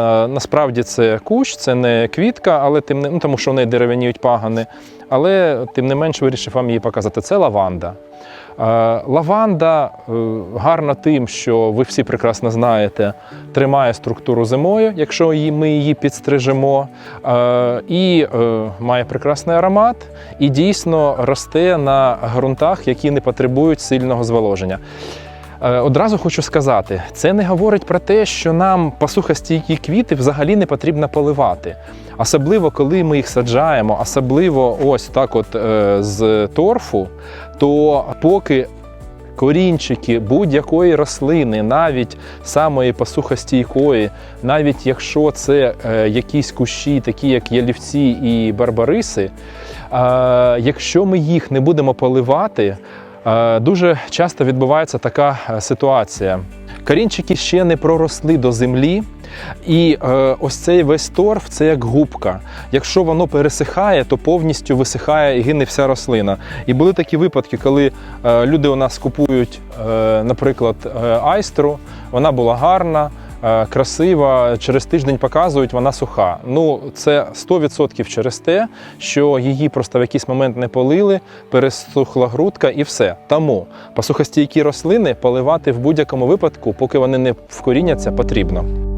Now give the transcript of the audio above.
Е, Насправді це кущ, це не квітка, але тим не ну, тому, що в неї дерев'яніють пагани. Але тим не менш вирішив вам її показати. Це лаванда. Е, Лаванда е, гарна тим, що ви всі прекрасно знаєте, тримає структуру зимою, якщо ми її підстрижемо, і має прекрасний аромат, і дійсно росте на ґрунтах, які не потребують сильного зволоження. Е, Одразу хочу сказати, це не говорить про те, що нам посухостійкі квіти взагалі не потрібно поливати. Особливо, коли ми їх саджаємо, особливо ось так, от е, з торфу, то поки корінчики будь-якої рослини, навіть самої посухостійкої, навіть якщо це е, якісь кущі, такі як ялівці і барбариси, якщо ми їх не будемо поливати, Дуже часто відбувається така е, ситуація. Корінчики ще не проросли до землі, і е, ось цей весь торф це як губка. Якщо воно пересихає, то повністю висихає і гине вся рослина. І були такі випадки, коли е, люди у нас купують, е, наприклад, е, айстру, вона була гарна. Е, Красива, через тиждень показують, вона суха. Ну, це 100% через те, що її просто в якийсь момент не полили, пересухла грудка і все. Тому посухостійкі рослини поливати в будь-якому випадку, поки вони не вкоріняться, потрібно.